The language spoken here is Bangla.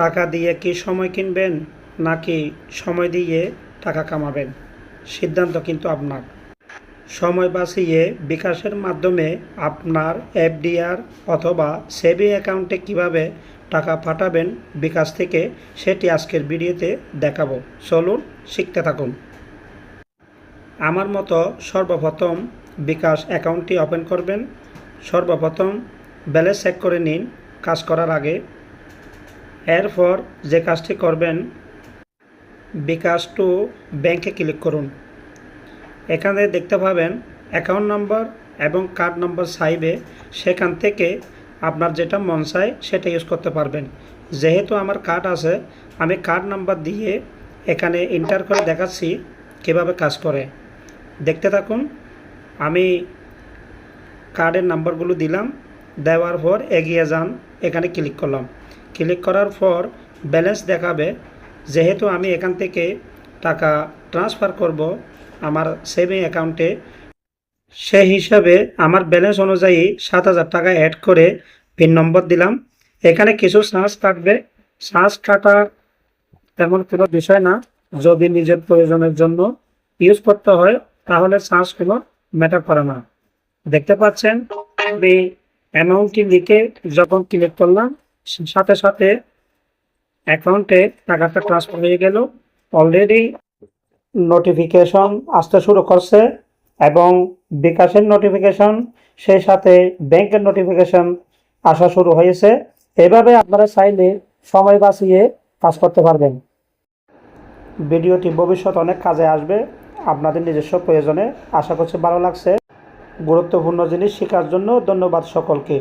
টাকা দিয়ে কি সময় কিনবেন নাকি সময় দিয়ে টাকা কামাবেন? সিদ্ধান্ত কিন্তু আপনার। সময় বাঁচিয়ে বিকাশের মাধ্যমে আপনার এফডিআর অথবা সেভিং অ্যাকাউন্টে কীভাবে টাকা পাঠাবেন বিকাশ থেকে সেটি আজকের ভিডিওতে দেখাবো। চলুন শিখতে থাকুন। আমার মতো সর্বপ্রথম বিকাশ অ্যাকাউন্টটি ওপেন করবেন। সর্বপ্রথম ব্যালেন্স চেক করে নিন। কাজ করার আগে এরপর যে কাজটি করবেন, বিকাশ টু ব্যাংকে ক্লিক করুন। এখানে দেখতে পাবেন অ্যাকাউন্ট নম্বর এবং কার্ড নম্বর চাইবে সেখান থেকে আপনার যেটা মন চায় সেটা ইউজ করতে পারবেন। যেহেতু আমার কার্ড আছে, আমি কার্ড নাম্বার দিয়ে এখানে এন্টার করে দেখাচ্ছি কীভাবে কাজ করে। দেখতে থাকুন, আমি কার্ডের নাম্বারগুলো দিলাম, দেওয়ার পর এগিয়ে যান, এখানে ক্লিক করলাম। ক্লিক করার পর ব্যালেন্স দেখাবে। যেহেতু আমি এখান থেকে টাকা ট্রান্সফার করব আমার সেভিং অ্যাকাউন্টে, সেই হিসাবে আমার ব্যালেন্স অনুযায়ী সাত হাজার টাকা অ্যাড করে পিন নম্বর দিলাম। এখানে কিছু চার্জ কাটবে চার্জ কাটা তেমন কোনো বিষয় না, যদি নিজের প্রয়োজনের জন্য ইউজ করতে হয়, তাহলে কোনো ম্যাটার করে না। দেখতে পাচ্ছেন, আমি অ্যামাউন্টটি লিখে যখন ক্লিক করলাম সাথে সাথে অ্যাকাউন্টে টাকাটা ট্রান্সফার হয়ে গেল। অলরেডি নোটিফিকেশন আসতে শুরু করছে এবং বিকাশের নোটিফিকেশন সেই সাথে ব্যাংকের নোটিফিকেশন আসা শুরু হয়েছে। এভাবে আপনারা চাইলে সময় বাঁচিয়ে কাজ করতে পারবেন। ভিডিওটি ভবিষ্যৎ অনেক কাজে আসবে। আপনাদের নিজস্ব প্রয়োজনে। আশা করছি ভালো লাগছে। গুরুত্বপূর্ণ জিনিস শেখার জন্য ধন্যবাদ সকলকে।